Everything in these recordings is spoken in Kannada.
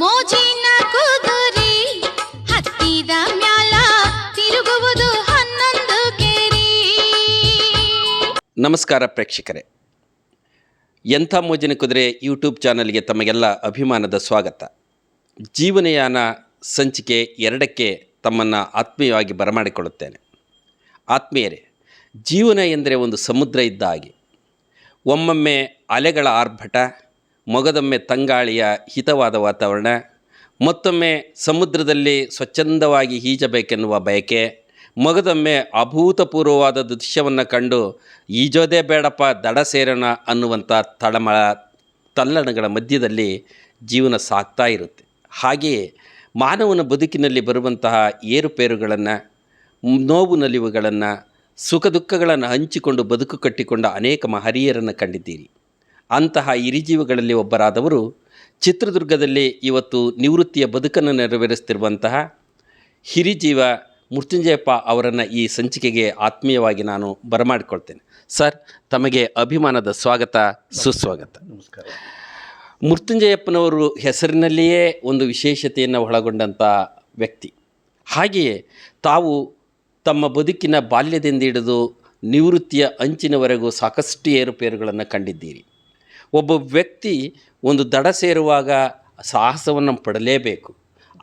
ಮೋಜಿನ ಕುದುರಿ ಹತ್ತಿದ ಮ್ಯಾಲ ತಿರುಗುವುದು ಹನ್ನೊಂದು ಕೇರಿ. ನಮಸ್ಕಾರ ಪ್ರೇಕ್ಷಕರೇ. ಎಂಥ ಮೋಜಿನ ಕುದುರೆ ಯೂಟ್ಯೂಬ್ ಚಾನಲ್ಗೆ ತಮಗೆಲ್ಲ ಅಭಿಮಾನದ ಸ್ವಾಗತ. ಜೀವನಯಾನ ಸಂಚಿಕೆ ಎರಡಕ್ಕೆ ತಮ್ಮನ್ನು ಆತ್ಮೀಯವಾಗಿ ಬರಮಾಡಿಕೊಳ್ಳುತ್ತೇನೆ. ಆತ್ಮೀಯರೇ, ಜೀವನ ಎಂದರೆ ಒಂದು ಸಮುದ್ರ ಇದ್ದ ಹಾಗೆ. ಒಮ್ಮೊಮ್ಮೆ ಅಲೆಗಳ ಆರ್ಭಟ ಮೊಗದೊಮ್ಮೆ ತಂಗಾಳಿಯ ಹಿತವಾದ ವಾತಾವರಣ, ಮತ್ತೊಮ್ಮೆ ಸಮುದ್ರದಲ್ಲಿ ಸ್ವಚ್ಛಂದವಾಗಿ ಈಜಬೇಕೆನ್ನುವ ಬಯಕೆ, ಮೊಗದೊಮ್ಮೆ ಅಭೂತಪೂರ್ವವಾದ ದೃಶ್ಯವನ್ನು ಕಂಡು ಈಜೋದೇ ಬೇಡಪ್ಪ ದಡ ಸೇರೋಣ ಅನ್ನುವಂಥ ತಳಮಳ ತಲ್ಲಣಗಳ ಮಧ್ಯದಲ್ಲಿ ಜೀವನ ಸಾಗ್ತಾ ಇರುತ್ತೆ. ಹಾಗೆಯೇ ಮಾನವನ ಬದುಕಿನಲ್ಲಿ ಬರುವಂತಹ ಏರುಪೇರುಗಳನ್ನು, ನೋವು ನಲಿವುಗಳನ್ನು ಸುಖ ದುಃಖಗಳನ್ನು ಹಂಚಿಕೊಂಡು ಬದುಕು ಕಟ್ಟಿಕೊಂಡ ಅನೇಕ ಮಹರಿಯರನ್ನು ಕಂಡಿದ್ದೀರಿ. ಅಂತಹ ಹಿರಿಜೀವಿಗಳಲ್ಲಿ ಒಬ್ಬರಾದವರು ಚಿತ್ರದುರ್ಗದಲ್ಲಿ ಇವತ್ತು ನಿವೃತ್ತಿಯ ಬದುಕನ್ನು ನೆರವೇರಿಸ್ತಿರುವಂತಹ ಹಿರಿಜೀವ ಮೃತ್ಯುಂಜಯಪ್ಪ ಅವರನ್ನು ಈ ಸಂಚಿಕೆಗೆ ಆತ್ಮೀಯವಾಗಿ ನಾನು ಬರಮಾಡಿಕೊಳ್ತೇನೆ. ಸರ್ ತಮಗೆ ಅಭಿಮಾನದ ಸ್ವಾಗತ ಸುಸ್ವಾಗತ. ನಮಸ್ಕಾರ. ಮೃತ್ಯುಂಜಯಪ್ಪನವರು ಹೆಸರಿನಲ್ಲಿಯೇ ಒಂದು ವಿಶೇಷತೆಯನ್ನು ಒಳಗೊಂಡಂಥ ವ್ಯಕ್ತಿ. ಹಾಗೆಯೇ ತಾವು ತಮ್ಮ ಬದುಕಿನ ಬಾಲ್ಯದಿಂದ ಹಿಡಿದು ನಿವೃತ್ತಿಯ ಅಂಚಿನವರೆಗೂ ಸಾಕಷ್ಟು ಏರುಪೇರುಗಳನ್ನು ಕಂಡಿದ್ದೀರಿ. ಒಬ್ಬ ವ್ಯಕ್ತಿ ಒಂದು ದಡ ಸೇರುವಾಗ ಸಾಹಸವನ್ನು ಪಡಲೇಬೇಕು.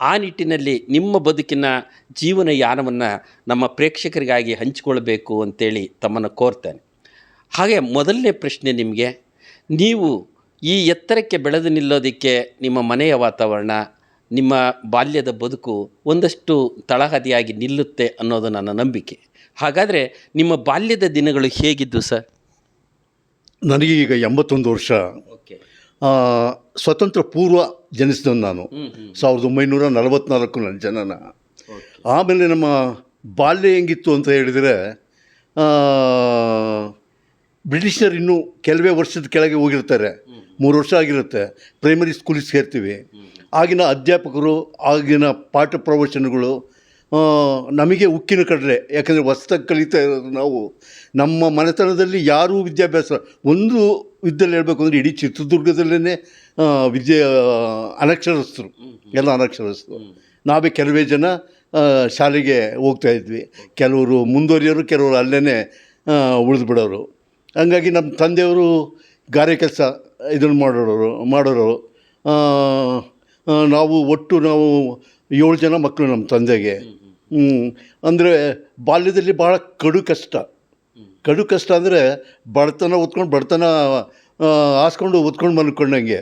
ಆ ನಿಟ್ಟಿನಲ್ಲಿ ನಿಮ್ಮ ಬದುಕಿನ ಜೀವನ ಯಾನವನ್ನು ನಮ್ಮ ಪ್ರೇಕ್ಷಕರಿಗಾಗಿ ಹಂಚಿಕೊಳ್ಬೇಕು ಅಂತೇಳಿ ತಮ್ಮನ್ನು ಕೋರ್ತೇನೆ. ಹಾಗೆ ಮೊದಲನೇ ಪ್ರಶ್ನೆ ನಿಮಗೆ, ನೀವು ಈ ಎತ್ತರಕ್ಕೆ ಬೆಳೆದು ನಿಲ್ಲೋದಕ್ಕೆ ನಿಮ್ಮ ಮನೆಯ ವಾತಾವರಣ, ನಿಮ್ಮ ಬಾಲ್ಯದ ಬದುಕು ಒಂದಷ್ಟು ತಳಹದಿಯಾಗಿ ನಿಲ್ಲುತ್ತೆ ಅನ್ನೋದು ನನ್ನ ನಂಬಿಕೆ. ಹಾಗಾದರೆ ನಿಮ್ಮ ಬಾಲ್ಯದ ದಿನಗಳು ಹೇಗಿದ್ದು ಸರ್? ನನಗೆ ಈಗ ಎಂಬತ್ತೊಂದು ವರ್ಷ. ಸ್ವತಂತ್ರ ಪೂರ್ವ ಜನಿಸಿದವನು ನಾನು. ಸಾವಿರದ ಒಂಬೈನೂರ ನಲವತ್ನಾಲ್ಕು ನನ್ನ ಜನನ. ಆಮೇಲೆ ನಮ್ಮ ಬಾಲ್ಯ ಹೆಂಗಿತ್ತು ಅಂತ ಹೇಳಿದರೆ ಬ್ರಿಟಿಷರು ಇನ್ನೂ ಕೆಲವೇ ವರ್ಷದ ಕೆಳಗೆ ಹೋಗಿರ್ತಾರೆ. ಮೂರು ವರ್ಷ ಆಗಿರುತ್ತೆ. ಪ್ರೈಮರಿ ಸ್ಕೂಲಿಗೆ ಸೇರ್ತೀವಿ. ಆಗಿನ ಅಧ್ಯಾಪಕರು ಆಗಿನ ಪಾಠ ಪ್ರವಚನಗಳು ನಮಗೆ ಉಕ್ಕಿನ ಕಡಲೆ ಯಾಕಂದರೆ ಹೊಸ್ದಾಗಿ ಕಲಿತಾ ಇರೋದು ನಾವು ನಮ್ಮ ಮನೆತನದಲ್ಲಿ ಯಾರೂ ವಿದ್ಯಾಭ್ಯಾಸ ಒಂದು ವಿದ್ಯೆಯಲ್ಲಿ ಹೇಳಬೇಕು ಅಂದರೆ ಇಡೀ ಚಿತ್ರದುರ್ಗದಲ್ಲೇ ವಿದ್ಯೆ ಅನಕ್ಷರಸ್ಥರು ಎಲ್ಲ ಅನಕ್ಷರಸ್ಥರು. ನಾವೇ ಕೆಲವೇ ಜನ ಶಾಲೆಗೆ ಹೋಗ್ತಾ ಇದ್ವಿ. ಕೆಲವರು ಮುಂದುವರಿಯೋರು ಕೆಲವರು ಅಲ್ಲೇ ಉಳಿದು ಬಿಡೋರು ಹಂಗಾಗಿ ನಮ್ಮ ತಂದೆಯವರು ಗಾರೆ ಕೆಲಸ ಇದನ್ನು ಮಾಡೋರು ಮಾಡೋರು ನಾವು ಒಟ್ಟು ನಾವು ಏಳು ಜನ ಮಕ್ಕಳು ನಮ್ಮ ತಂದೆಗೆ. ಅಂದರೆ ಬಾಲ್ಯದಲ್ಲಿ ಭಾಳ ಕಡು ಕಷ್ಟ. ಕಡು ಕಷ್ಟ ಅಂದರೆ ಬಡತನ ಓದ್ಕೊಂಡು ಬಡತನ ಹಾಸ್ಕೊಂಡು ಓದ್ಕೊಂಡು ಮಲ್ಕೊಂಡಂಗೆ.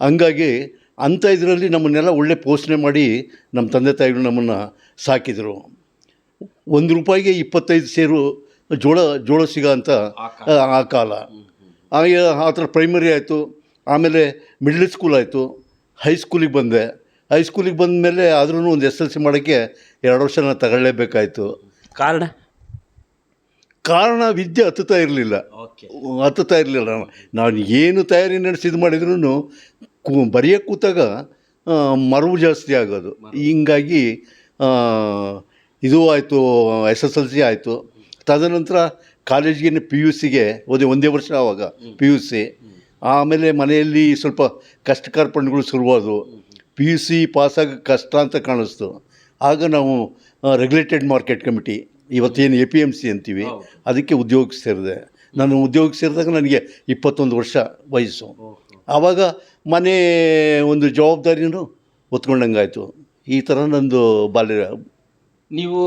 ಹಂಗಾಗಿ ಅಂಥ ಇದರಲ್ಲಿ ನಮ್ಮನ್ನೆಲ್ಲ ಒಳ್ಳೆ ಪೋಷಣೆ ಮಾಡಿ ನಮ್ಮ ತಂದೆ ತಾಯಿಗಳು ನಮ್ಮನ್ನು ಸಾಕಿದರು. ಒಂದು ರೂಪಾಯಿಗೆ ಇಪ್ಪತ್ತೈದು ಸೇರು ಜೋಳ ಜೋಳ ಸಿಗೋ ಅಂತ ಆ, ಆ ಕಾಲ. ಹಾಗೆ ಆ ಥರ ಪ್ರೈಮರಿ ಆಯಿತು. ಆಮೇಲೆ ಮಿಡ್ಲ್ ಸ್ಕೂಲ್ ಆಯಿತು. ಹೈಸ್ಕೂಲಿಗೆ ಬಂದೆ. ಹೈಸ್ಕೂಲಿಗೆ ಬಂದ ಮೇಲೆ ಆದ್ರೂ ಒಂದು ಎಸ್ ಎಲ್ ಸಿ ಮಾಡೋಕ್ಕೆ ಎರಡು ವರ್ಷ ನಾನು ತಗೊಳ್ಳೇಬೇಕಾಯಿತು. ಕಾರಣ? ಕಾರಣ ವಿದ್ಯೆ ಹತ್ತುತ್ತಾ ಇರಲಿಲ್ಲ. ಹತ್ತುತ್ತಾ ಇರಲಿಲ್ಲ. ನಾನು ಏನು ತಯಾರಿ ನಡೆಸಿ ಇದು ಮಾಡಿದ್ರು ಕು ಬರೆಯೋಕ್ಕೆ ಕೂತಾಗ ಮರವು ಜಾಸ್ತಿ ಆಗೋದು. ಹಿಂಗಾಗಿ ಇದು ಆಯಿತು ಎಸ್ ಎಸ್ ಎಲ್ ಸಿ ಆಯಿತು. ತದನಂತರ ಕಾಲೇಜ್ಗೆ ಪಿ ಯು ಸಿಗೆ ಓದಿ ಒಂದೇ ವರ್ಷ ಆವಾಗ ಪಿ ಯು ಸಿ ಆಮೇಲೆ ಮನೆಯಲ್ಲಿ ಸ್ವಲ್ಪ ಕಷ್ಟ ಕಾರ್ಪಣ್ಯಗಳು ಶುರುವಾದವು. ಪಿ ಯು ಸಿ ಪಾಸಾಗಿ ಕಷ್ಟ ಅಂತ ಕಾಣಿಸ್ತು. ಆಗ ನಾವು ರೆಗ್ಯುಲೇಟೆಡ್ ಮಾರ್ಕೆಟ್ ಕಮಿಟಿ ಇವತ್ತೇನು ಎ ಪಿ ಎಂ ಸಿ ಅಂತೀವಿ ಅದಕ್ಕೆ ಉದ್ಯೋಗಕ್ಕೆ ಸೇರಿದೆ. ನಾನು ಉದ್ಯೋಗಕ್ಕೆ ಸೇರಿದಾಗ ನನಗೆ ಇಪ್ಪತ್ತೊಂದು ವರ್ಷ ವಯಸ್ಸು. ಆವಾಗ ಮನೆ ಒಂದು ಜವಾಬ್ದಾರಿನೂ ಹೊತ್ಕೊಂಡಂಗಾಯಿತು. ಈ ಥರ ನಂದು ಬಾಲ್ಯ. ನೀವು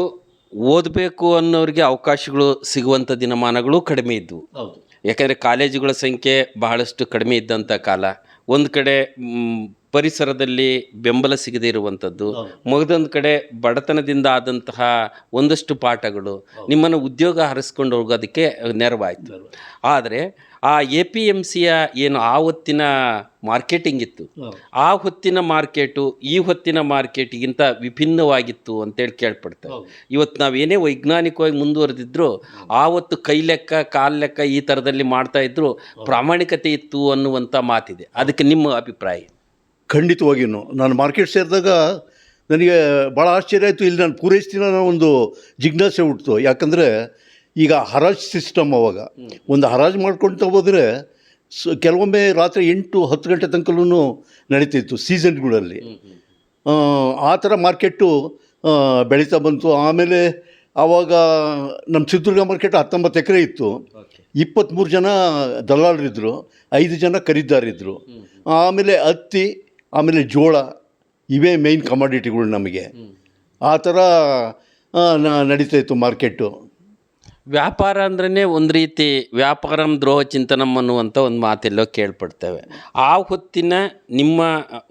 ಓದಬೇಕು ಅನ್ನೋರಿಗೆ ಅವಕಾಶಗಳು ಸಿಗುವಂಥ ದಿನಮಾನಗಳು ಕಡಿಮೆ ಇದ್ದವು ಯಾಕಂದರೆ ಕಾಲೇಜುಗಳ ಸಂಖ್ಯೆ ಬಹಳಷ್ಟು ಕಡಿಮೆ ಇದ್ದಂಥ ಕಾಲ. ಒಂದು ಕಡೆ ಪರಿಸರದಲ್ಲಿ ಬೆಂಬಲ ಸಿಗದೇ ಇರುವಂಥದ್ದು ಮಗದೊಂದು ಕಡೆ ಬಡತನದಿಂದ ಆದಂತಹ ಒಂದಷ್ಟು ಪಾಠಗಳು ನಿಮ್ಮನ್ನು ಉದ್ಯೋಗ ಹರಿಸ್ಕೊಂಡು ಹೋಗೋದಕ್ಕೆ ನೆರವಾಯಿತು. ಆದರೆ ಆ ಎ ಪಿ ಎಂ ಸಿಯ ಏನು ಆ ಹೊತ್ತಿನ ಮಾರ್ಕೆಟಿಂಗ್ ಇತ್ತು. ಆ ಹೊತ್ತಿನ ಮಾರ್ಕೆಟು ಈ ಹೊತ್ತಿನ ಮಾರ್ಕೆಟಿಗಿಂತ ವಿಭಿನ್ನವಾಗಿತ್ತು ಅಂತೇಳಿ ಕೇಳ್ಪಡ್ತಾರೆ. ಇವತ್ತು ನಾವೇನೇ ವೈಜ್ಞಾನಿಕವಾಗಿ ಮುಂದುವರೆದಿದ್ರು ಆವತ್ತು ಕೈ ಲೆಕ್ಕ ಕಾಲ್ ಲೆಕ್ಕ ಈ ಥರದಲ್ಲಿ ಮಾಡ್ತಾ ಇದ್ರು ಪ್ರಾಮಾಣಿಕತೆ ಇತ್ತು ಅನ್ನುವಂಥ ಮಾತಿದೆ. ಅದಕ್ಕೆ ನಿಮ್ಮ ಅಭಿಪ್ರಾಯ? ಖಂಡಿತವಾಗಿಯೂ. ನಾನು ಮಾರ್ಕೆಟ್ ಸೇರಿದಾಗ ನನಗೆ ಭಾಳ ಆಶ್ಚರ್ಯ ಆಯಿತು. ಇಲ್ಲಿ ನಾನು ಪೂರೈಸ್ತೀನ ಅನ್ನೋ ಒಂದು ಜಿಜ್ಞಾಸೆ ಹುಟ್ಟಿತು ಯಾಕಂದರೆ ಈಗ ಹರಾಜು ಸಿಸ್ಟಮ್ ಅವಾಗ. ಒಂದು ಹರಾಜು ಮಾಡ್ಕೊಳ್ತಾ ಹೋದರೆ ಸ ಕೆಲವೊಮ್ಮೆ ರಾತ್ರಿ ಎಂಟು ಹತ್ತು ಗಂಟೆ ತನಕಲೂ ನಡೀತಿತ್ತು ಸೀಸನ್ಗಳಲ್ಲಿ. ಆ, ಥರ ಮಾರ್ಕೆಟ್ಟು ಬೆಳೀತಾ ಬಂತು. ಆಮೇಲೆ ಆವಾಗ ನಮ್ಮ ಚಿತ್ರದುರ್ಗ ಮಾರ್ಕೆಟ್ ಹತ್ತೊಂಬತ್ತು ಎಕರೆ ಇತ್ತು. ಇಪ್ಪತ್ತ್ಮೂರು ಜನ ದಲ್ಲಾಳರಿದ್ದರು ಐದು ಜನ ಖರೀದಾರಿದ್ದರು ಆಮೇಲೆ ಹತ್ತಿ ಆಮೇಲೆ ಜೋಳ ಇವೇ ಮೇಯ್ನ್ ಕಮಾಡಿಟಿಗಳು ನಮಗೆ. ಆ ಥರ ನಡೀತಾ ಇತ್ತು ಮಾರ್ಕೆಟ್ಟು. ವ್ಯಾಪಾರ ಅಂದ್ರೇ ಒಂದು ರೀತಿ ವ್ಯಾಪಾರಂ ದ್ರೋಹ ಚಿಂತನಂ ಅನ್ನುವಂಥ ಒಂದು ಮಾತೆಲ್ಲೋ ಕೇಳ್ಪಡ್ತೇವೆ. ಆ ಹೊತ್ತಿನ ನಿಮ್ಮ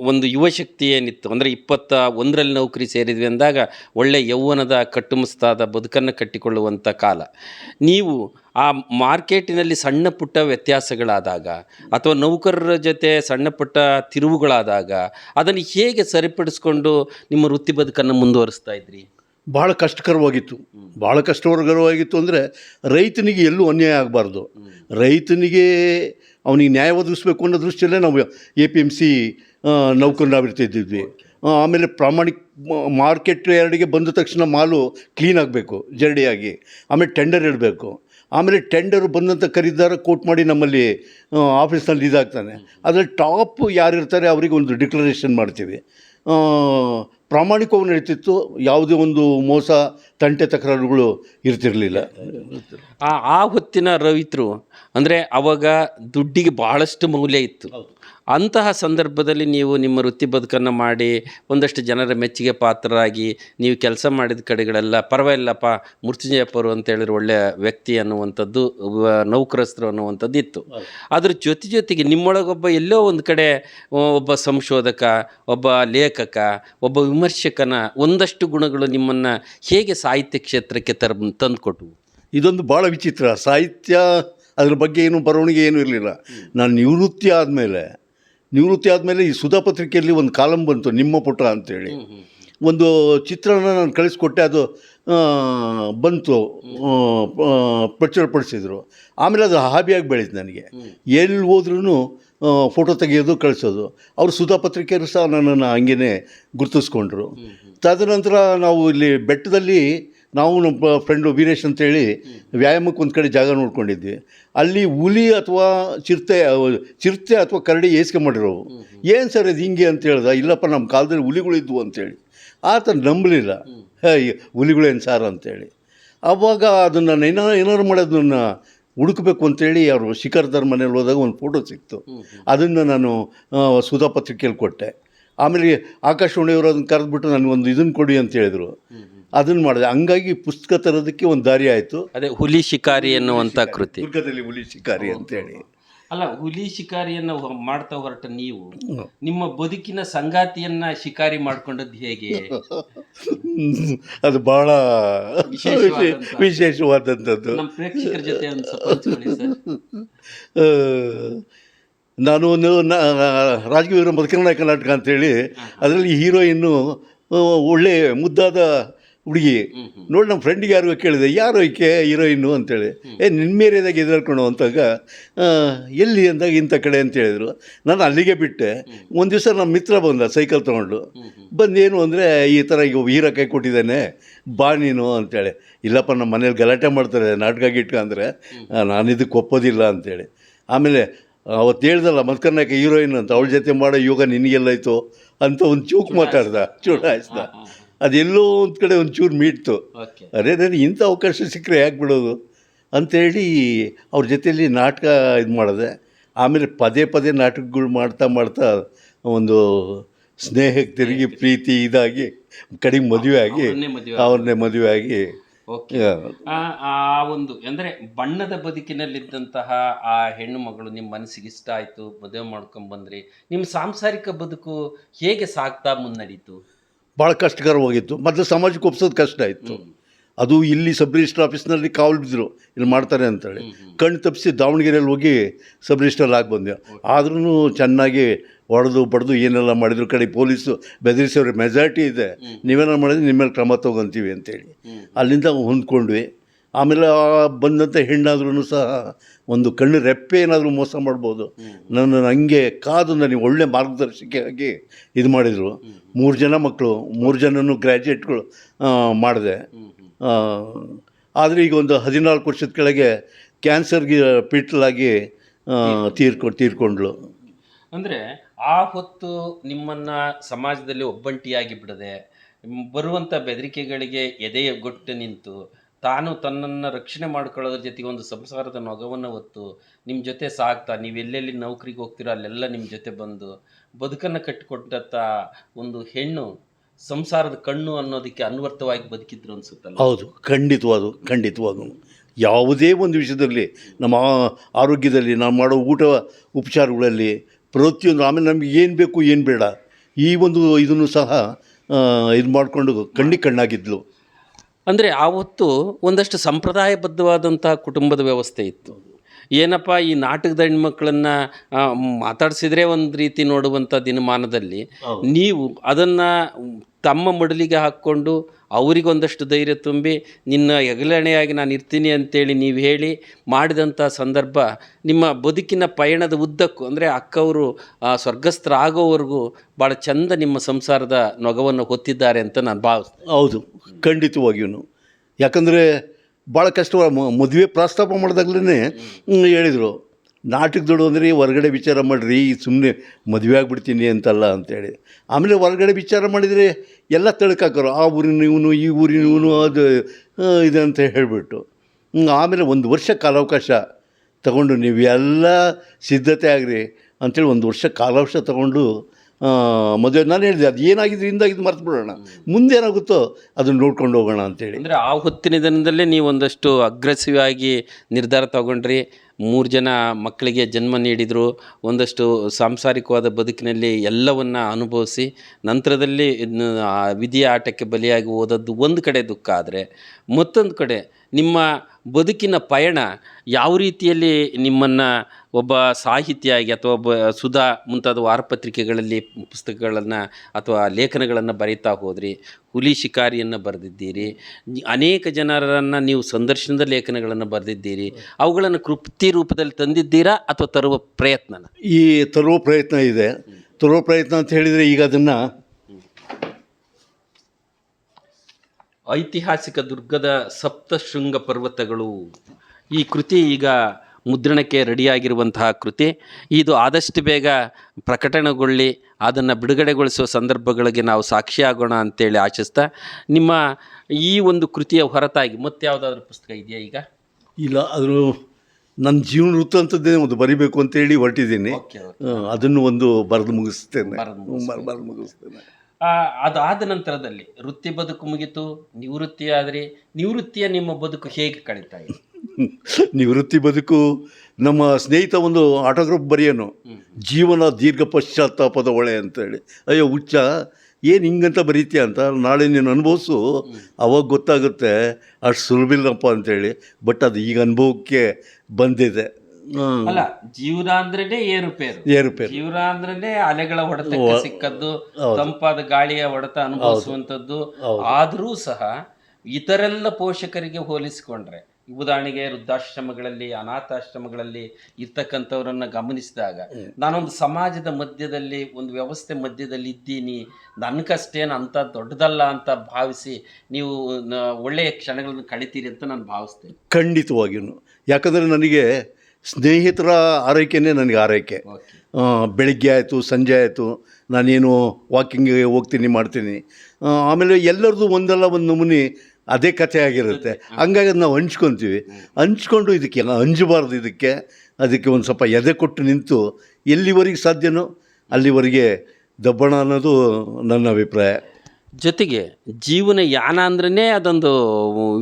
ಒಂದು ಯುವಶಕ್ತಿ ಏನಿತ್ತು? ಅಂದರೆ ಇಪ್ಪತ್ತ ಒಂದರಲ್ಲಿ ನೌಕರಿ ಸೇರಿದ್ವಿ ಅಂದಾಗ ಒಳ್ಳೆ ಯೌವನದ ಕಟ್ಟುಮಸ್ತಾದ ಬದುಕನ್ನು ಕಟ್ಟಿಕೊಳ್ಳುವಂಥ ಕಾಲ. ನೀವು ಆ ಮಾರ್ಕೆಟಿನಲ್ಲಿ ಸಣ್ಣ ಪುಟ್ಟ ವ್ಯತ್ಯಾಸಗಳಾದಾಗ ಅಥವಾ ನೌಕರರ ಜೊತೆ ಸಣ್ಣ ಪುಟ್ಟ ತಿರುವುಗಳಾದಾಗ ಅದನ್ನು ಹೇಗೆ ಸರಿಪಡಿಸ್ಕೊಂಡು ನಿಮ್ಮ ವೃತ್ತಿ ಬದುಕನ್ನು ಮುಂದುವರಿಸ್ತಾ ಇದ್ರಿ? ಭಾಳ ಕಷ್ಟಕರವಾಗಿತ್ತು. ಭಾಳ ಕಷ್ಟಕರವಾಗಿತ್ತು ಅಂದರೆ ರೈತನಿಗೆ ಎಲ್ಲೂ ಅನ್ಯಾಯ ಆಗಬಾರ್ದು. ರೈತನಿಗೆ ಅವನಿಗೆ ನ್ಯಾಯ ಒದಗಿಸ್ಬೇಕು ಅನ್ನೋ ದೃಷ್ಟಿಯಲ್ಲೇ ನಾವು ಎ ಪಿ ಎಂ ಸಿ ನೌಕರನಾಗಿರ್ತಿದ್ವಿ ಆಮೇಲೆ ಪ್ರಾಮಾಣಿಕ ಮಾರ್ಕೆಟ್ ಎರಡಿಗೆ ಬಂದ ತಕ್ಷಣ ಮಾಲು ಕ್ಲೀನ್ ಆಗಬೇಕು, ಜರಡಿಯಾಗಿ. ಆಮೇಲೆ ಟೆಂಡರ್ ಇಡಬೇಕು. ಆಮೇಲೆ ಟೆಂಡರ್ ಬಂದಂಥ ಖರೀದಾರ ಕೋಟ್ ಮಾಡಿ ನಮ್ಮಲ್ಲಿ ಆಫೀಸ್ನಲ್ಲಿ ಇದಾಗ್ತಾನೆ. ಅದರಲ್ಲಿ ಟಾಪ್ ಯಾರು ಇರ್ತಾರೆ ಅವರಿಗೆ ಒಂದು ಡಿಕ್ಲರೇಷನ್ ಮಾಡ್ತೀವಿ. ಪ್ರಾಮಾಣಿಕವಾಗಿ ನಡೀತಿತ್ತು ಯಾವುದೇ ಒಂದು ಮೋಸ ತಂಟೆ ತಕರಾರುಗಳು ಇರ್ತಿರಲಿಲ್ಲ. ಆ ಆ ಹೊತ್ತಿನ ರೈತರು ಅಂದರೆ ಅವಾಗ ದುಡ್ಡಿಗೆ ಬಹಳಷ್ಟು ಮೌಲ್ಯ ಇತ್ತು. ಅಂತಹ ಸಂದರ್ಭದಲ್ಲಿ ನೀವು ನಿಮ್ಮ ವೃತ್ತಿ ಬದುಕನ್ನು ಮಾಡಿ ಒಂದಷ್ಟು ಜನರ ಮೆಚ್ಚುಗೆ ಪಾತ್ರರಾಗಿ ನೀವು ಕೆಲಸ ಮಾಡಿದ ಕಡೆಗಳೆಲ್ಲ ಪರವಾಗಿಲ್ಲಪ್ಪ ಮೃತ್ಯುಂಜಯಪ್ಪರು ಅಂತ ಹೇಳಿದ್ರೆ ಒಳ್ಳೆಯ ವ್ಯಕ್ತಿ ಅನ್ನುವಂಥದ್ದು ನೌಕರಸ್ಥರು ಅನ್ನುವಂಥದ್ದು ಇತ್ತು. ಅದ್ರ ಜೊತೆ ಜೊತೆಗೆ ನಿಮ್ಮೊಳಗೊಬ್ಬ ಎಲ್ಲೋ ಒಂದು ಕಡೆ ಒಬ್ಬ ಸಂಶೋಧಕ ಒಬ್ಬ ಲೇಖಕ ಒಬ್ಬ ವಿಮರ್ಶಕನ ಒಂದಷ್ಟು ಗುಣಗಳು ನಿಮ್ಮನ್ನು ಹೇಗೆ ಸಾಹಿತ್ಯ ಕ್ಷೇತ್ರಕ್ಕೆ ತರ ತಂದುಕೊಟ್ವು? ಇದೊಂದು ಭಾಳ ವಿಚಿತ್ರ. ಸಾಹಿತ್ಯ ಅದ್ರ ಬಗ್ಗೆ ಏನು ಬರವಣಿಗೆ ಏನೂ ಇರಲಿಲ್ಲ. ನಾನು ನಿವೃತ್ತಿ ಆದಮೇಲೆ ನಿವೃತ್ತಿ ಆದಮೇಲೆ ಈ ಸುಧಾ ಪತ್ರಿಕೆಯಲ್ಲಿ ಒಂದು ಕಾಲಮ್ ಬಂತು ನಿಮ್ಮ ಪುಟ ಅಂತೇಳಿ. ಒಂದು ಚಿತ್ರನ ನಾನು ಕಳಿಸ್ಕೊಟ್ಟೆ ಅದು ಬಂತು ಪ್ರಚುರಪಡಿಸಿದರು. ಆಮೇಲೆ ಅದು ಹಾಬಿಯಾಗಿ ಬೆಳೀತು ನನಗೆ. ಎಲ್ಲಿ ಹೋದ್ರೂ ಫೋಟೋ ತೆಗೆಯೋದು ಕಳಿಸೋದು. ಅವರು ಸುಧಾ ಪತ್ರಿಕೆಯರು ಸಹ ನನ್ನನ್ನು ಹಂಗೇ ಗುರುತಿಸ್ಕೊಂಡ್ರು. ತದನಂತರ ನಾವು ಇಲ್ಲಿ ಬೆಟ್ಟದಲ್ಲಿ ನಾವು ನಮ್ಮ ಫ್ರೆಂಡು ವೀರೇಶ್ ಅಂತೇಳಿ ವ್ಯಾಯಾಮಕ್ಕೆ ಒಂದು ಕಡೆ ಜಾಗ ನೋಡ್ಕೊಂಡಿದ್ವಿ. ಅಲ್ಲಿ ಹುಲಿ ಅಥವಾ ಚಿರತೆ ಚಿರತೆ ಅಥವಾ ಕರಡಿ ಏಸ್ಕೊಂಬಿಟ್ಟಿರೋವು ಏನು ಸರ್ ಇದು ಹಿಂಗೆ ಅಂತ ಹೇಳ್ದ? ಇಲ್ಲಪ್ಪ ನಮ್ಮ ಕಾಲದಲ್ಲಿ ಹುಲಿಗಳಿದ್ವು ಅಂತೇಳಿ. ಆತ ನಂಬಲಿಲ್ಲ. ಹುಲಿಗಳೇನು ಸಾರ್ ಅಂತೇಳಿ. ಆವಾಗ ಅದನ್ನು ಏನಾರು ಏನಾರು ಮಾಡೋದನ್ನು ಹುಡುಕಬೇಕು ಅಂತೇಳಿ ಅವರು ಶಿಖರ್ದಾರ್ ಮನೇಲಿ ಹೋದಾಗ ಒಂದು ಫೋಟೋ ಸಿಕ್ತು. ಅದನ್ನು ನಾನು ಸುಧಾ ಪತ್ರಿಕೆಯಲ್ಲಿ ಕೊಟ್ಟೆ. ಆಮೇಲೆ ಆಕಾಶವಾಣಿಯವರು ಅದನ್ನು ಕರೆದ್ಬಿಟ್ಟು ನನಗೊಂದು ಇದನ್ನು ಕೊಡಿ ಅಂತ ಹೇಳಿದರು. ಅದನ್ನು ಮಾಡಿದೆ. ಹಂಗಾಗಿ ಪುಸ್ತಕ ತರೋದಕ್ಕೆ ಒಂದು ದಾರಿ ಆಯಿತು. ಅದೇ ಹುಲಿ ಶಿಕಾರಿ ಎನ್ನುವಂಥ ಕೃತಿ. ದುರ್ಗದಲ್ಲಿ ಹುಲಿ ಶಿಕಾರಿ ಅಂತೇಳಿ. ಅಲ್ಲ ಹುಲಿ ಶಿಕಾರಿಯನ್ನು ಮಾಡ್ತಾ ಹೊರಟ ನೀವು ನಿಮ್ಮ ಬದುಕಿನ ಸಂಗಾತಿಯನ್ನ ಶಿಕಾರಿ ಮಾಡ್ಕೊಂಡದ್ದು ಹೇಗೆ? ಅದು ಬಹಳ ವಿಶೇಷವಾದಂಥ- ವಿಶೇಷವಾದಂಥದ್ದು ನಮ್ಮ ಪ್ರೇಕ್ಷಕರ ಜೊತೆ ಒಂದು ಸ್ವಲ್ಪ ಹಂಚ್ಕೊಳ್ಳಿ ಸರ್. ನಾನು ಒಂದು ನ ರಾಜಕೀಯ ಮಧುಕರನಾಯಕ ನಾಟಕ ಅಂತೇಳಿ ಅದರಲ್ಲಿ ಹೀರೋಯಿನ್ನು ಒಳ್ಳೆ ಮುದ್ದಾದ ಹುಡುಗಿ ನೋಡಿ ನಮ್ಮ ಫ್ರೆಂಡಿಗೆ ಯಾರು ಕೇಳಿದೆ ಯಾರು ಈಕೆ ಹೀರೋಯಿನ್ನು ಅಂತೇಳಿ. ಏ ನಿನ್ಮೇರಿಯಾದಾಗ ಎದುರ್ಕೊಂಡು ಅಂತಾಗ ಎಲ್ಲಿ ಅಂದಾಗ ಇಂಥ ಕಡೆ? ಅಂತ ಹೇಳಿದರು ನಾನು ಅಲ್ಲಿಗೆ ಬಿಟ್ಟೆ. ಒಂದು ದಿವಸ ನಮ್ಮ ಮಿತ್ರ ಬಂದ ಸೈಕಲ್ ತೊಗೊಂಡು. ಬಂದೇನು ಅಂದರೆ ಈ ಥರ ಈಗ ಹೀರೋ ಕೈ ಕೊಟ್ಟಿದ್ದಾನೆ ಬಾ ನೀನು ಅಂತೇಳಿ. ಇಲ್ಲಪ್ಪ ನಮ್ಮ ಮನೇಲಿ ಗಲಾಟೆ ಮಾಡ್ತಾರೆ ನಾಟಕ ಗಿಟ್ಕ ಅಂದರೆ ನಾನು ಇದಕ್ಕೆ ಒಪ್ಪೋದಿಲ್ಲ ಅಂತೇಳಿ. ಆಮೇಲೆ ಅವತ್ತು ಹೇಳ್ದಲ್ಲ ಮತ್ಕರ್ನಾಯಕ ಹೀರೋಯಿನ್ ಅಂತ ಅವಳ ಜೊತೆ ಮಾಡೋ ಯೋಗ ನಿನಗೆಲ್ಲಾಯ್ತು? ಅಂತ ಒಂದು ಚೂಕ್ ಮಾತಾಡ್ದ ಚೂಡಾಯಿಸ್ದ. ಅದೆಲ್ಲೋ ಒಂದು ಕಡೆ ಒಂಚೂರು ಚೂರು ಮೀಟ್ತು ಅದೇ ಅರೆ ನನಗೆ ಇಂಥ ಅವಕಾಶ ಸಿಕ್ಕರೆ ಯಾಕೆ ಬಿಡೋದು ಅಂಥೇಳಿ ಅವ್ರ ಜೊತೆಯಲ್ಲಿ ನಾಟಕ ಇದು ಮಾಡಿದೆ. ಆಮೇಲೆ ಪದೇ ಪದೇ ನಾಟಕಗಳು ಮಾಡ್ತಾ ಮಾಡ್ತಾ ಒಂದು ಸ್ನೇಹಕ್ಕೆ ತಿರುಗಿ ಪ್ರೀತಿ ಇದಾಗಿ ಕಡೆಗೆ ಮದುವೆ ಆಗಿ ಅವ್ರನ್ನೇ ಮದುವೆ ಆಗಿ. ಆ ಒಂದು ಅಂದರೆ ಬಣ್ಣದ ಬದುಕಿನಲ್ಲಿದ್ದಂತಹ ಆ ಹೆಣ್ಣು ಮಗಳು ನಿಮ್ಮ ಮನಸ್ಸಿಗೆ ಇಷ್ಟ ಆಯಿತು ಮದುವೆ ಮಾಡ್ಕೊಂಡು ಬಂದ್ರಿ ನಿಮ್ಮ ಸಾಂಸಾರಿಕ ಬದುಕು ಹೇಗೆ ಸಾಗ್ತಾ ಮುನ್ನಡೀತು? ಭಾಳ ಕಷ್ಟಕರವಾಗಿತ್ತು ಮತ್ತು ಸಮಾಜಕ್ಕೆ ಒಪ್ಸೋದು ಕಷ್ಟ ಇತ್ತು ಅದು ಇಲ್ಲಿ ಸಬ್ ರಿಜಿಸ್ಟರ್ ಆಫೀಸ್ನಲ್ಲಿ ಕಾವಲು ಬಿದ್ದರು ಇಲ್ಲಿ ಮಾಡ್ತಾರೆ ಅಂತೇಳಿ. ಕಣ್ಣು ತಪ್ಪಿಸಿ ದಾವಣಗೆರೆಯಲ್ಲಿ ಹೋಗಿ ಸಬ್ ರಿಜಿಸ್ಟರ್ ಆಗಿ ಬಂದೆ. ಆದ್ರೂ ಚೆನ್ನಾಗಿ ಹೊಡೆದು ಬಡ್ದು ಏನೆಲ್ಲ ಮಾಡಿದ್ರು ಕಡೆ ಪೊಲೀಸು ಬೆದರಿಸೋರು ಮೆಜಾರಿಟಿ ಇದೆ. ನೀವೇನಾರು ಮಾಡಿದ್ರೆ ನಿಮ್ಮ ಮೇಲೆ ಕ್ರಮ ತಗೊಂತೀವಿ ಅಂತೇಳಿ. ಅಲ್ಲಿಂದ ಹೊಂದ್ಕೊಂಡ್ವಿ. ಆಮೇಲೆ ಬಂದಂಥ ಹೆಣ್ಣಾದ್ರೂ ಸಹ ಒಂದು ಕಣ್ಣು ರೆಪ್ಪೆ ಏನಾದರೂ ಮೋಸ ಮಾಡ್ಬೋದು. ನನ್ನ ಹಂಗೆ ಕಾದು ನನಗೆ ಒಳ್ಳೆ ಮಾರ್ಗದರ್ಶಕಿಯಾಗಿ ಇದು ಮಾಡಿದರು. ಮೂರು ಜನ ಮಕ್ಕಳು ಮೂರು ಜನನೂ ಗ್ರ್ಯಾಜುಯೇಟ್ಗಳು ಮಾಡಿದೆ. ಆದರೆ ಈಗ ಒಂದು ಹದಿನಾಲ್ಕು ವರ್ಷದ ಕೆಳಗೆ ಕ್ಯಾನ್ಸರ್ಗೆ ಪೀಟಲಾಗಿ ತೀರ್ಕೊಂಡು ತೀರ್ಕೊಂಡ್ಳು. ಅಂದರೆ ಆ ಹೊತ್ತು ನಿಮ್ಮನ್ನು ಸಮಾಜದಲ್ಲಿ ಒಬ್ಬಂಟಿಯಾಗಿ ಬಿಡದೆ ಬರುವಂಥ ಬೆದರಿಕೆಗಳಿಗೆ ಎದೆಗೊಟ್ಟು ನಿಂತು ತಾನು ತನ್ನನ್ನು ರಕ್ಷಣೆ ಮಾಡ್ಕೊಳ್ಳೋದ್ರ ಜೊತೆಗೆ ಒಂದು ಸಂಸಾರದ ನೊಗವನ್ನು ಹೊತ್ತು ನಿಮ್ಮ ಜೊತೆ ಸಾಕ್ತಾ, ನೀವು ಎಲ್ಲೆಲ್ಲಿ ನೌಕರಿಗೆ ಹೋಗ್ತೀರೋ ಅಲ್ಲೆಲ್ಲ ನಿಮ್ಮ ಜೊತೆ ಬಂದು ಬದುಕನ್ನು ಕಟ್ಟಿಕೊಟ್ಟಂಥ ಒಂದು ಹೆಣ್ಣು ಸಂಸಾರದ ಕಣ್ಣು ಅನ್ನೋದಕ್ಕೆ ಅನ್ವರ್ಥವಾಗಿ ಬದುಕಿದ್ರು ಅನ್ಸುತ್ತಲ್ಲ? ಹೌದು ಖಂಡಿತವಾದು ಖಂಡಿತವಾಗೂ ಯಾವುದೇ ಒಂದು ವಿಷಯದಲ್ಲಿ ನಮ್ಮ ಆರೋಗ್ಯದಲ್ಲಿ, ನಾವು ಮಾಡೋ ಊಟ ಉಪಚಾರಗಳಲ್ಲಿ ಪ್ರತಿಯೊಂದು, ಆಮೇಲೆ ನಮಗೆ ಏನು ಬೇಕು ಏನು ಬೇಡ, ಈ ಒಂದು ಇದನ್ನು ಸಹ ಇದು ಮಾಡಿಕೊಂಡು ಕಣ್ಣಿ ಕಣ್ಣಾಗಿದ್ಲು. ಅಂದರೆ ಆವತ್ತು ಒಂದಷ್ಟು ಸಂಪ್ರದಾಯಬದ್ಧವಾದಂಥ ಕುಟುಂಬದ ವ್ಯವಸ್ಥೆ ಇತ್ತು. ಏನಪ್ಪ ಈ ನಾಟಕದ ಹೆಣ್ಮಕ್ಳನ್ನು ಮಾತಾಡಿಸಿದ್ರೆ ಒಂದು ರೀತಿ ನೋಡುವಂಥ ದಿನಮಾನದಲ್ಲಿ ನೀವು ಅದನ್ನು ತಮ್ಮ ಮಡಲಿಗೆ ಹಾಕ್ಕೊಂಡು ಅವರಿಗೊಂದಷ್ಟು ಧೈರ್ಯ ತುಂಬಿ, ನಿನ್ನ ಹೆಗಲಣೆಯಾಗಿ ನಾನು ಇರ್ತೀನಿ ಅಂತೇಳಿ ನೀವು ಹೇಳಿ ಮಾಡಿದಂಥ ಸಂದರ್ಭ, ನಿಮ್ಮ ಬದುಕಿನ ಪಯಣದ ಉದ್ದಕ್ಕೂ, ಅಂದರೆ ಅಕ್ಕವರು ಸ್ವರ್ಗಸ್ಥರ ಆಗೋವರೆಗೂ ಭಾಳ ಚಂದ ನಿಮ್ಮ ಸಂಸಾರದ ನೊಗವನ್ನು ಹೊತ್ತಿದ್ದಾರೆ ಅಂತ ನಾನು ಭಾವಿಸ್ತೇನೆ. ಹೌದು, ಖಂಡಿತವಾಗಿಯೂ. ಯಾಕಂದರೆ ಭಾಳ ಕಷ್ಟ ಮದುವೆ ಪ್ರಸ್ತಾಪ ಮಾಡಿದಾಗಲೇ ಹೇಳಿದರು. ನಾಟಕದೊಡು ಅಂದರೆ ಹೊರಗಡೆ ವಿಚಾರ ಮಾಡಿರಿ ಸುಮ್ಮನೆ ಮದುವೆ ಆಗಿಬಿಡ್ತೀನಿ ಅಂತಲ್ಲ ಅಂತೇಳಿ ಆಮೇಲೆ ಹೊರಗಡೆ ವಿಚಾರ ಮಾಡಿದರೆ ಎಲ್ಲ ತಳ್ಕಾಕರು, ಆ ಊರಿನ ಇವನು, ಈ ಊರಿನ ಇವನು, ಅದು ಇದು ಅಂತ ಹೇಳಿಬಿಟ್ಟು. ಆಮೇಲೆ ಒಂದು ವರ್ಷ ಕಾಲಾವಕಾಶ ತಗೊಂಡು ನೀವು ಎಲ್ಲ ಸಿದ್ಧತೆ ಆಗ್ರಿ ಅಂಥೇಳಿ ಒಂದು ವರ್ಷ ಕಾಲಾವಕಾಶ ತಗೊಂಡು ಮದುವೆ. ನಾನು ಹೇಳಿದೆ, ಅದು ಏನಾಗಿದ್ದು ಹಿಂದಾಗಿದ್ದು ಮರ್ತು ಬಿಡೋಣ. ಮುಂದೆ ಏನಾಗುತ್ತೋ ಅದನ್ನು ನೋಡ್ಕೊಂಡು ಹೋಗೋಣ ಅಂತೇಳಿ ಅಂದರೆ ಆ ಹೊತ್ತಿನ ದಿನದಲ್ಲೇ ನೀವು ಒಂದಷ್ಟು ಅಗ್ರೆಸಿವ್ ಆಗಿ ನಿರ್ಧಾರ ತಗೊಂಡ್ರಿ ಮೂರು ಜನ ಮಕ್ಕಳಿಗೆ ಜನ್ಮ ನೀಡಿದರು, ಒಂದಷ್ಟು ಸಾಂಸಾರಿಕವಾದ ಬದುಕಿನಲ್ಲಿ ಎಲ್ಲವನ್ನು ಅನುಭವಿಸಿ, ನಂತರದಲ್ಲಿ ವಿಧಿಯ ಆಟಕ್ಕೆ ಬಲಿಯಾಗಿ ಹೋದದ್ದು ಒಂದು ಕಡೆ ದುಃಖ ಆದರೆ ಮತ್ತೊಂದು ಕಡೆ ನಿಮ್ಮ ಬದುಕಿನ ಪಯಣ ಯಾವ ರೀತಿಯಲ್ಲಿ ನಿಮ್ಮನ್ನು ಒಬ್ಬ ಸಾಹಿತಿಯಾಗಿ ಅಥವಾ ಒಬ್ಬ ಸುಧಾ ಮುಂತಾದ ವಾರಪತ್ರಿಕೆಗಳಲ್ಲಿ ಪುಸ್ತಕಗಳನ್ನು ಅಥವಾ ಲೇಖನಗಳನ್ನು ಬರೀತಾ ಹೋದ್ರಿ, ಹುಲಿ ಶಿಕಾರಿಯನ್ನು ಬರೆದಿದ್ದೀರಿ, ಅನೇಕ ಜನರನ್ನು ನೀವು ಸಂದರ್ಶನದ ಲೇಖನಗಳನ್ನು ಬರೆದಿದ್ದೀರಿ, ಅವುಗಳನ್ನು ಕೃಪ್ತಿ ರೂಪದಲ್ಲಿ ತಂದಿದ್ದೀರಾ ಅಥವಾ ತರುವ ಪ್ರಯತ್ನನ? ಈ ತರುವ ಪ್ರಯತ್ನ ಇದೆ. ತರುವ ಪ್ರಯತ್ನ ಅಂತ ಹೇಳಿದರೆ ಈಗ ಅದನ್ನು ಐತಿಹಾಸಿಕ ದುರ್ಗದ ಸಪ್ತಶೃಂಗ ಪರ್ವತಗಳು. ಈ ಕೃತಿ ಈಗ ಮುದ್ರಣಕ್ಕೆ ರೆಡಿಯಾಗಿರುವಂತಹ ಕೃತಿ. ಇದು ಆದಷ್ಟು ಬೇಗ ಪ್ರಕಟಣೆಗೊಳ್ಳಿ ಅದನ್ನು ಬಿಡುಗಡೆಗೊಳಿಸುವ ಸಂದರ್ಭಗಳಿಗೆ ನಾವು ಸಾಕ್ಷಿಯಾಗೋಣ ಅಂತೇಳಿ ಆಶಿಸ್ತಾ ನಿಮ್ಮ ಈ ಒಂದು ಕೃತಿಯ ಹೊರತಾಗಿ ಮತ್ತೆ ಯಾವುದಾದ್ರೂ ಪುಸ್ತಕ ಇದೆಯಾ ಈಗ? ಇಲ್ಲ ಅದು ನನ್ನ ಜೀವನ ವೃತ್ತಂಥದ್ದೇ ಒಂದು ಬರಿಬೇಕು ಅಂತೇಳಿ ಹೊರಟಿದ್ದೀನಿ. ಅದನ್ನು ಒಂದು ಬರೆದು ಮುಗಿಸ್ತೇನೆ. ಬರೆದು ಮುಗಿಸ್ತೇನೆ. ಅದಾದ ನಂತರದಲ್ಲಿ ವೃತ್ತಿ ಬದುಕು ಮುಗಿತು ನಿವೃತ್ತಿ ಆದರೆ ನಿವೃತ್ತಿಯ ನಿಮ್ಮ ಬದುಕು ಹೇಗೆ ಕಳೀತಾ ಇದೆ? ನಿವೃತ್ತಿ ಬದುಕು ನಮ್ಮ ಸ್ನೇಹಿತ ಒಂದು ಆಟೋಗ್ರಾಫ್ ಬರೆಯೋನು ಜೀವನ ದೀರ್ಘ ಪಶ್ಚಾತ್ತಾಪದ ಒಳೆ ಅಂತೇಳಿ. ಅಯ್ಯೋ ಹುಚ್ಚ ಏನು ಹಿಂಗಂತ ಬರೀತೀಯ ಅಂತ ನಾಳೆ ನೀನು ಅನುಭವಿಸು. ಅವಾಗ ಗೊತ್ತಾಗುತ್ತೆ ಅಷ್ಟು ಸುಲಭಿಲ್ಲಪ್ಪ ಅಂತೇಳಿ. ಬಟ್ ಅದು ಈಗ ಅನುಭವಕ್ಕೆ ಬಂದಿದೆ. ಅಲ್ಲ ಜೀವನ ಅಂದ್ರೇನೆ ಏರುಪೇರು ಏರುಪೇರು ಜೀವನ ಅಂದ್ರೇನೆ ಅಲೆಗಳ ಹೊಡೆತಕ್ಕೆ ಸಿಕ್ಕದ್ದು ತಂಪಾದ ಗಾಳಿಯ ಹೊಡೆತ ಅನುಭವಿಸುವಂಥದ್ದು. ಆದರೂ ಸಹ ಇತರೆಲ್ಲ ಪೋಷಕರಿಗೆ ಹೋಲಿಸಿಕೊಂಡ್ರೆ ಉದಾಹರಣೆಗೆ ವೃದ್ಧಾಶ್ರಮಗಳಲ್ಲಿ ಅನಾಥಾಶ್ರಮಗಳಲ್ಲಿ ಇರ್ತಕ್ಕಂಥವ್ರನ್ನ ಗಮನಿಸಿದಾಗ ನಾನೊಂದು ಸಮಾಜದ ಮಧ್ಯದಲ್ಲಿ ಒಂದು ವ್ಯವಸ್ಥೆ ಮಧ್ಯದಲ್ಲಿ ಇದ್ದೀನಿ ನನ್ನ ಕಷ್ಟೇನು ಅಂತ ದೊಡ್ಡದಲ್ಲ ಅಂತ ಭಾವಿಸಿ ನೀವು ಒಳ್ಳೆಯ ಕ್ಷಣಗಳನ್ನು ಕಳಿತೀರಿ ಅಂತ ನಾನು ಭಾವಿಸ್ತೇನೆ. ಖಂಡಿತವಾಗಿಯೂ. ಯಾಕಂದರೆ ನನಗೆ ಸ್ನೇಹಿತರ ಆರೈಕೆನೇ ನನಗೆ ಆರೈಕೆ. ಬೆಳಿಗ್ಗೆ ಆಯಿತು ಸಂಜೆ ಆಯಿತು ನಾನೇನು ವಾಕಿಂಗಿಗೆ ಹೋಗ್ತೀನಿ ಮಾಡ್ತೀನಿ. ಆಮೇಲೆ ಎಲ್ಲರದು ಒಂದಲ್ಲ ಒಂದು ನಮೂನಿ ಅದೇ ಕಥೆ ಆಗಿರುತ್ತೆ. ಹಂಗಾಗಿ ಅದು ನಾವು ಹಂಚ್ಕೊತೀವಿ ಹಂಚ್ಕೊಂಡು ಇದಕ್ಕೆ ಹಂಚಬಾರ್ದು ಇದಕ್ಕೆ. ಅದಕ್ಕೆ ಒಂದು ಸ್ವಲ್ಪ ಎದೆ ಕೊಟ್ಟು ನಿಂತು ಎಲ್ಲಿವರೆಗೆ ಸಾಧ್ಯನೋ ಅಲ್ಲಿವರೆಗೆ ದಬ್ಬಣ ಅನ್ನೋದು ನನ್ನ ಅಭಿಪ್ರಾಯ. ಜೊತೆಗೆ ಜೀವನ ಯಾನ ಅಂದ್ರೇ ಅದೊಂದು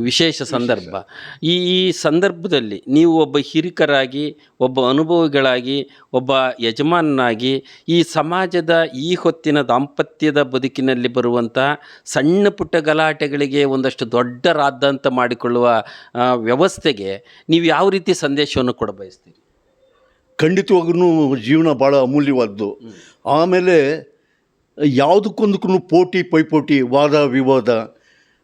ವಿಶೇಷ ಸಂದರ್ಭ. ಈ ಈ ಸಂದರ್ಭದಲ್ಲಿ ನೀವು ಒಬ್ಬ ಹಿರಿಕರಾಗಿ ಒಬ್ಬ ಅನುಭವಿಗಳಾಗಿ ಒಬ್ಬ ಯಜಮಾನನಾಗಿ ಈ ಸಮಾಜದ ಈ ಹೊತ್ತಿನ ದಾಂಪತ್ಯದ ಬದುಕಿನಲ್ಲಿ ಬರುವಂಥ ಸಣ್ಣ ಪುಟ್ಟ ಗಲಾಟೆಗಳಿಗೆ ಒಂದಷ್ಟು ದೊಡ್ಡ ರಾದ್ದಾಂತ ಮಾಡಿಕೊಳ್ಳುವ ವ್ಯವಸ್ಥೆಗೆ ನೀವು ಯಾವ ರೀತಿ ಸಂದೇಶವನ್ನು ಕೊಡ ಬಯಸ್ತೀರಿ? ಖಂಡಿತವಾಗೂ ಜೀವನ ಭಾಳ ಅಮೂಲ್ಯವಾದ್ದು. ಆಮೇಲೆ ಯಾವುದಕ್ಕೊಂದಕ್ಕೂ ಪೋಟಿ, ಪೈಪೋಟಿ, ವಾದ, ವಿವಾದ.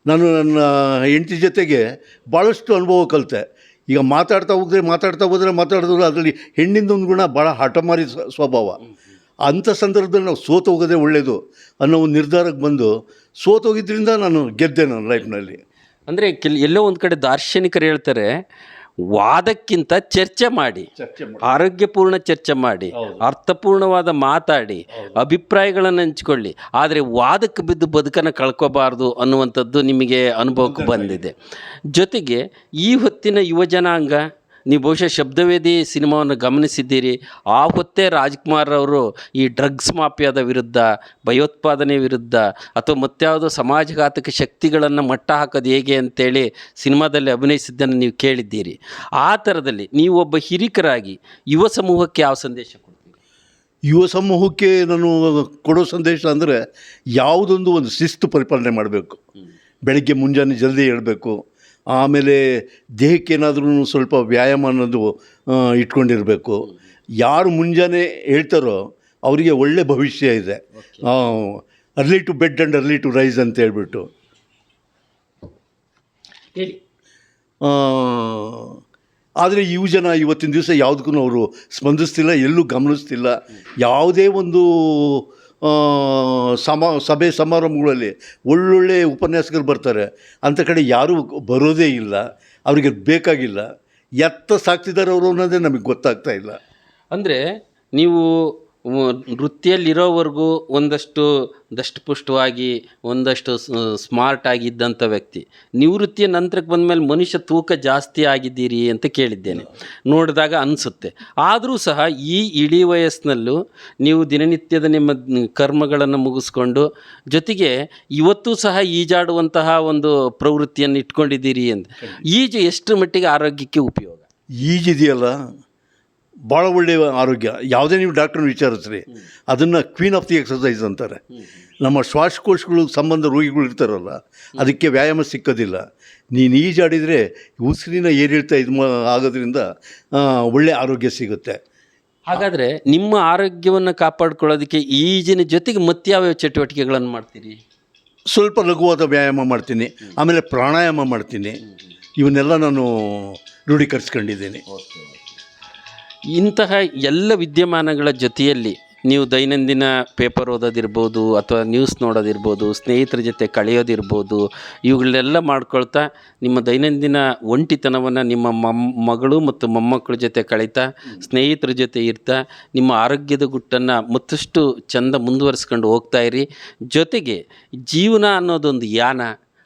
ನಾನು ನನ್ನ ಹೆಂಡತಿ ಜೊತೆಗೆ ಭಾಳಷ್ಟು ಅನುಭವ ಕಲಿತೆ. ಈಗ ಮಾತಾಡ್ತಾ ಹೋದರೆ ಮಾತಾಡ್ತಾ ಹೋದರೆ ಮಾತಾಡಿದ್ರೆ ಅದರಲ್ಲಿ ಹೆಣ್ಣಿಂದ ಒಂದು ಗುಣ ಭಾಳ ಹಠಮಾರಿ ಸ್ವ- ಸ್ವಭಾವ. ಅಂಥ ಸಂದರ್ಭದಲ್ಲಿ ನಾವು ಸೋತು ಹೋಗೋದೇ ಒಳ್ಳೆಯದು ಅನ್ನೋ ಒಂದು ನಿರ್ಧಾರಕ್ಕೆ ಬಂದು ಸೋತೋಗಿದ್ದರಿಂದ ನಾನು ಗೆದ್ದೆ ನನ್ನ ಲೈಫ್ನಲ್ಲಿ ಅಂದರೆ ಕೆಲ್, ಎಲ್ಲೋ ಒಂದು ಕಡೆ ದಾರ್ಶನಿಕರು ಹೇಳ್ತಾರೆ ವಾದಕ್ಕಿಂತ ಚರ್ಚೆ ಮಾಡಿ ಆರೋಗ್ಯಪೂರ್ಣ ಚರ್ಚೆ ಮಾಡಿ ಅರ್ಥಪೂರ್ಣವಾದ ಮಾತಾಡಿ ಅಭಿಪ್ರಾಯಗಳನ್ನು ಹಂಚಿಕೊಳ್ಳಿ. ಆದರೆ ವಾದಕ್ಕೆ ಬಿದ್ದು ಬದುಕನ್ನು ಕಳ್ಕೋಬಾರ್ದು ಅನ್ನುವಂಥದ್ದು ನಿಮಗೆ ಅನುಭವಕ್ಕೆ ಬಂದಿದೆ. ಜೊತೆಗೆ ಈ ಹೊತ್ತಿನ ಯುವ ಜನಾಂಗ ನೀವು ಬಹುಶಃ ಶಬ್ದವೇದಿ ಸಿನಿಮಾವನ್ನು ಗಮನಿಸಿದ್ದೀರಿ. ಆ ಹೊತ್ತೇ ರಾಜ್ಕುಮಾರ್ ಅವರು ಈ ಡ್ರಗ್ಸ್ ಮಾಫಿಯಾದ ವಿರುದ್ಧ ಭಯೋತ್ಪಾದನೆ ವಿರುದ್ಧ ಅಥವಾ ಮತ್ಯಾವುದೋ ಸಮಾಜಘಾತಕ ಶಕ್ತಿಗಳನ್ನು ಮಟ್ಟ ಹಾಕೋದು ಹೇಗೆ ಅಂತೇಳಿ ಸಿನಿಮಾದಲ್ಲಿ ಅಭಿನಯಿಸಿದ್ದನ್ನು ನೀವು ಕೇಳಿದ್ದೀರಿ. ಆ ಥರದಲ್ಲಿ ನೀವು ಒಬ್ಬ ಹಿರಿಕರಾಗಿ ಯುವ ಸಮೂಹಕ್ಕೆ ಯಾವ ಸಂದೇಶ ಕೊಡ್ತೀರಿ? ಯುವ ಸಮೂಹಕ್ಕೆ ನಾನು ಕೊಡೋ ಸಂದೇಶ ಅಂದರೆ ಯಾವುದೊಂದು ಒಂದು ಶಿಸ್ತು ಪರಿಪಾಲನೆ ಮಾಡಬೇಕು. ಬೆಳಗ್ಗೆ ಮುಂಜಾನೆ ಜಲ್ದಿ ಏಳಬೇಕು. ಆಮೇಲೆ ದೇಹಕ್ಕೆ ಏನಾದ್ರೂ ಸ್ವಲ್ಪ ವ್ಯಾಯಾಮ ಅನ್ನೋದು ಇಟ್ಕೊಂಡಿರಬೇಕು. ಯಾರು ಮುಂಜಾನೆ ಹೇಳ್ತಾರೋ ಅವರಿಗೆ ಒಳ್ಳೆ ಭವಿಷ್ಯ ಇದೆ. Early to bed and early to rise ಅಂತ ಹೇಳ್ಬಿಟ್ಟು. ಹೇಳಿ. ಆದರೆ ಯುವ ಜನ ಇವತ್ತಿನ ದಿವಸ ಯಾವುದಕ್ಕೂ ಅವರು ಸ್ಪಂದಿಸ್ತಿಲ್ಲ ಎಲ್ಲೂ ಗಮನಿಸ್ತಿಲ್ಲ. ಯಾವುದೇ ಒಂದು ಸಮ, ಸಭೆ ಸಮಾರಂಭಗಳಲ್ಲಿ ಒಳ್ಳೊಳ್ಳೆ ಉಪನ್ಯಾಸಕರು ಬರ್ತಾರೆ. ಅಂಥ ಕಡೆ ಯಾರೂ ಬರೋದೇ ಇಲ್ಲ. ಅವರಿಗೆ ಬೇಕಾಗಿಲ್ಲ. ಎತ್ತ ಸಾಕ್ತಿದ್ದಾರೆ ಅವರು ಅನ್ನೋದೇ ನಮಗೆ ಗೊತ್ತಾಗ್ತಾ ಇಲ್ಲ. ಅಂದರೆ ನೀವು ವೃತ್ತಿಯಲ್ಲಿರೋವರೆಗೂ ಒಂದಷ್ಟು ದಷ್ಟಪುಷ್ಟವಾಗಿ ಒಂದಷ್ಟು ಸ್ಮಾರ್ಟ್ ಆಗಿದ್ದಂಥ ವ್ಯಕ್ತಿ. ನಿವೃತ್ತಿಯ ನಂತರಕ್ಕೆ ಬಂದಮೇಲೆ ಮನುಷ್ಯ ತೂಕ ಜಾಸ್ತಿ ಆಗಿದ್ದೀರಿ ಅಂತ ಕೇಳಿದ್ದೇನೆ. ನೋಡಿದಾಗ ಅನಿಸುತ್ತೆ. ಆದರೂ ಸಹ ಈ ಇಳಿ ವಯಸ್ಸಿನಲ್ಲೂ ನೀವು ದಿನನಿತ್ಯದ ನಿಮ್ಮ ಕರ್ಮಗಳನ್ನು ಮುಗಿಸ್ಕೊಂಡು ಜೊತೆಗೆ ಇವತ್ತು ಸಹ ಈಜಾಡುವಂತಹ ಒಂದು ಪ್ರವೃತ್ತಿಯನ್ನು ಇಟ್ಕೊಂಡಿದ್ದೀರಿ ಅಂತ ಈಜು ಎಷ್ಟು ಮಟ್ಟಿಗೆ ಆರೋಗ್ಯಕ್ಕೆ ಉಪಯೋಗ? ಈಜಿದೆಯಲ್ಲ. ಭಾಳ ಒಳ್ಳೆಯ ಆರೋಗ್ಯ. ಯಾವುದೇ ನೀವು ಡಾಕ್ಟ್ರನ್ನ ವಿಚಾರಿಸ್ರಿ. ಅದನ್ನು ಕ್ವೀನ್ ಆಫ್ ದಿ ಎಕ್ಸಸೈಸ್ ಅಂತಾರೆ. ನಮ್ಮ ಶ್ವಾಸಕೋಶಗಳು ಸಂಬಂಧ ರೋಗಿಗಳು ಇರ್ತಾರಲ್ಲ ಅದಕ್ಕೆ ವ್ಯಾಯಾಮ ಸಿಕ್ಕೋದಿಲ್ಲ. ನೀನು ಈಜಾಡಿದರೆ ಉಸಿರಿನ ಏರಿಳಿತ ಇದು ಆಗೋದ್ರಿಂದ ಒಳ್ಳೆಯ ಒಳ್ಳೆ ಆರೋಗ್ಯ ಸಿಗುತ್ತೆ. ಹಾಗಾದರೆ ನಿಮ್ಮ ಆರೋಗ್ಯವನ್ನು ಕಾಪಾಡ್ಕೊಳ್ಳೋದಕ್ಕೆ ಈಜಿನ ಜೊತೆಗೆ ಮತ್ತಾವ ಚಟುವಟಿಕೆಗಳನ್ನು ಮಾಡ್ತೀರಿ? ಸ್ವಲ್ಪ ಲಘುವಾದ ವ್ಯಾಯಾಮ ಮಾಡ್ತೀನಿ. ಆಮೇಲೆ ಪ್ರಾಣಾಯಾಮ ಮಾಡ್ತೀನಿ. ಇವನ್ನೆಲ್ಲ ನಾನು ರೂಢೀಕರಿಸ್ಕೊಂಡಿದ್ದೀನಿ. ಇಂತಹ ಎಲ್ಲ ವಿದ್ಯಮಾನಗಳ ಜೊತೆಯಲ್ಲಿ ನೀವು ದೈನಂದಿನ ಪೇಪರ್ ಓದೋದಿರ್ಬೋದು ಅಥವಾ ನ್ಯೂಸ್ ನೋಡೋದಿರ್ಬೋದು, ಸ್ನೇಹಿತರ ಜೊತೆ ಕಳೆಯೋದಿರ್ಬೋದು ಇವುಗಳನ್ನೆಲ್ಲ ಮಾಡ್ಕೊಳ್ತಾ ನಿಮ್ಮ ದೈನಂದಿನ ಒಂಟಿತನವನ್ನು ನಿಮ್ಮ ಮಮ್, ಮಗಳು ಮತ್ತು ಮೊಮ್ಮಕ್ಕಳ ಜೊತೆ ಕಳೀತಾ, ಸ್ನೇಹಿತರ ಜೊತೆ ಇರ್ತಾ, ನಿಮ್ಮ ಆರೋಗ್ಯದ ಗುಟ್ಟನ್ನು ಮತ್ತಷ್ಟು ಚೆಂದ ಮುಂದುವರಿಸ್ಕೊಂಡು ಹೋಗ್ತಾ ಇರಿ. ಜೊತೆಗೆ ಜೀವನ ಅನ್ನೋದೊಂದು ಯಾನ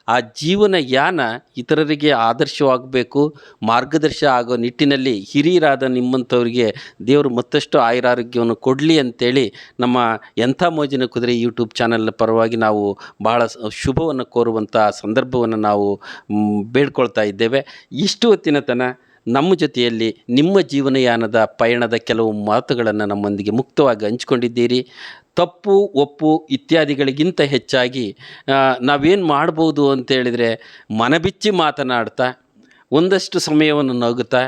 ಆ ಜೀವನ ಯಾನ ಇತರರಿಗೆ ಆದರ್ಶವಾಗಬೇಕು, ಮಾರ್ಗದರ್ಶ ಆಗೋ ನಿಟ್ಟಿನಲ್ಲಿ ಹಿರಿಯರಾದ ನಿಮ್ಮಂಥವ್ರಿಗೆ ದೇವರು ಮತ್ತಷ್ಟು ಆಯುರಾರೋಗ್ಯವನ್ನು ಕೊಡಲಿ ಅಂತೇಳಿ ನಮ್ಮ ಎಂಥ ಮೋಜಿನ ಕುದುರೆ ಯೂಟ್ಯೂಬ್ ಚಾನಲ್ನ ಪರವಾಗಿ ನಾವು ಭಾಳ ಶುಭವನ್ನು ಕೋರುವಂಥ ಸಂದರ್ಭವನ್ನು ನಾವು ಬೇಡ್ಕೊಳ್ತಾ ಇದ್ದೇವೆ. ಇಷ್ಟು ಹೊತ್ತಿನ ತನ ನಮ್ಮ ಜೊತೆಯಲ್ಲಿ ನಿಮ್ಮ ಜೀವನಯಾನದ ಪಯಣದ ಕೆಲವು ಮಾತುಗಳನ್ನು ನಮ್ಮೊಂದಿಗೆ ಮುಕ್ತವಾಗಿ ಹಂಚಿಕೊಂಡಿದ್ದೀರಿ. ತಪ್ಪು, ಒಪ್ಪು ಇತ್ಯಾದಿಗಳಿಗಿಂತ ಹೆಚ್ಚಾಗಿ ನಾವೇನು ಮಾಡ್ಬೋದು ಅಂತೇಳಿದರೆ ಮನಬಿಚ್ಚಿ ಮಾತನಾಡ್ತಾ, ಒಂದಷ್ಟು ಸಮಯವನ್ನು ನಗುತ್ತಾ,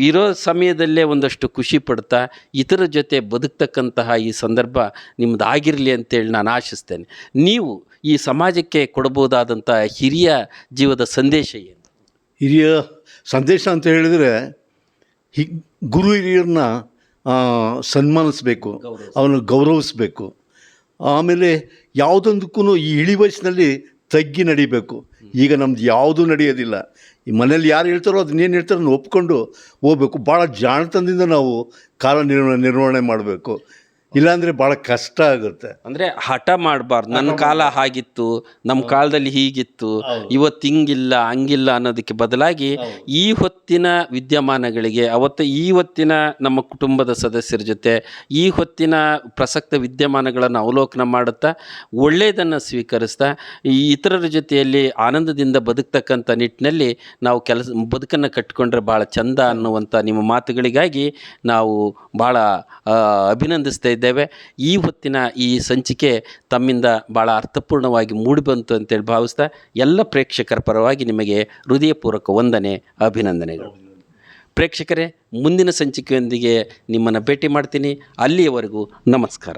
ಇರೋ ಸಮಯದಲ್ಲೇ ಒಂದಷ್ಟು ಖುಷಿ ಪಡ್ತಾ, ಇತರ ಜೊತೆ ಬದುಕ್ತಕ್ಕಂತಹ ಈ ಸಂದರ್ಭ ನಿಮ್ಮದಾಗಿರಲಿ ಅಂತೇಳಿ ನಾನು ಆಶಿಸ್ತೇನೆ. ನೀವು ಈ ಸಮಾಜಕ್ಕೆ ಕೊಡಬಹುದಾದಂಥ ಹಿರಿಯ ಜೀವದ ಸಂದೇಶ ಏನು? ಹಿರಿಯ ಸಂದೇಶ ಅಂತ ಹೇಳಿದರೆ ಹಿ ಗುರು ಹಿರಿಯರನ್ನ ಸನ್ಮಾನಿಸಬೇಕು ಅವನು ಗೌರವಿಸಬೇಕು. ಆಮೇಲೆ ಯಾವುದೊಂದಕ್ಕೂ ಈ ಇಳಿ ವಯಸ್ಸಿನಲ್ಲಿ ತಗ್ಗಿ ನಡಿಬೇಕು. ಈಗ ನಮ್ದು ಯಾವುದೂ ನಡೆಯೋದಿಲ್ಲ. ಈ ಮನೇಲಿ ಯಾರು ಹೇಳ್ತಾರೋ ಅದನ್ನೇನು ಹೇಳ್ತಾರೋ ಒಪ್ಪಿಕೊಂಡು ಒಪ್ಕೊಂಡು ಹೋಗ್ಬೇಕು. ಭಾಳ ಜಾಣತನದಿಂದ ನಾವು ಕಾಲ ನಿರ್ವಹಣೆ ನಿರ್ವಹಣೆ ಮಾಡಬೇಕು. ಇಲ್ಲಾಂದರೆ ಭಾಳ ಕಷ್ಟ ಆಗುತ್ತೆ. ಅಂದ್ರೆ ಹಠ ಮಾಡಬಾರ್ದು. ನನ್ನ ಕಾಲ ಹಾಗಿತ್ತು ನಮ್ಮ ಕಾಲದಲ್ಲಿ ಹೀಗಿತ್ತು ಇವತ್ತು ಹಿಂಗಿಲ್ಲ ಹಂಗಿಲ್ಲ ಅನ್ನೋದಕ್ಕೆ ಬದಲಾಗಿ ಈ ಹೊತ್ತಿನ ವಿದ್ಯಮಾನಗಳಿಗೆ ಅವತ್ತು ಈ ಹೊತ್ತಿನ ನಮ್ಮ ಕುಟುಂಬದ ಸದಸ್ಯರ ಜೊತೆ ಈ ಹೊತ್ತಿನ ಪ್ರಸಕ್ತ ವಿದ್ಯಮಾನಗಳನ್ನು ಅವಲೋಕನ ಮಾಡುತ್ತಾ ಒಳ್ಳೆಯದನ್ನು ಸ್ವೀಕರಿಸ್ತಾ ಈ ಇತರರ ಜೊತೆಯಲ್ಲಿ ಆನಂದದಿಂದ ಬದುಕ್ತಕ್ಕಂಥ ನಿಟ್ಟಿನಲ್ಲಿ ನಾವು ಕೆಲಸ ಬದುಕನ್ನು ಕಟ್ಟಿಕೊಂಡ್ರೆ ಭಾಳ ಚಂದ ಅನ್ನುವಂಥ ನಿಮ್ಮ ಮಾತುಗಳಿಗಾಗಿ ನಾವು ಭಾಳ ಅಭಿನಂದಿಸ್ತಾ ಇದ್ದೇವೆ. ಈ ಹೊತ್ತಿನ ಈ ಸಂಚಿಕೆ ತಮ್ಮಿಂದ ಭಾಳ ಅರ್ಥಪೂರ್ಣವಾಗಿ ಮೂಡಿಬಂತು ಅಂತೇಳಿ ಭಾವಿಸ್ತಾ ಎಲ್ಲ ಪ್ರೇಕ್ಷಕರ ಪರವಾಗಿ ನಿಮಗೆ ಹೃದಯಪೂರ್ವಕ ವಂದನೆ, ಅಭಿನಂದನೆಗಳು. ಪ್ರೇಕ್ಷಕರೇ, ಮುಂದಿನ ಸಂಚಿಕೆಯೊಂದಿಗೆ ನಿಮ್ಮನ್ನು ಭೇಟಿ ಮಾಡ್ತೀನಿ. ಅಲ್ಲಿಯವರೆಗೂ ನಮಸ್ಕಾರ.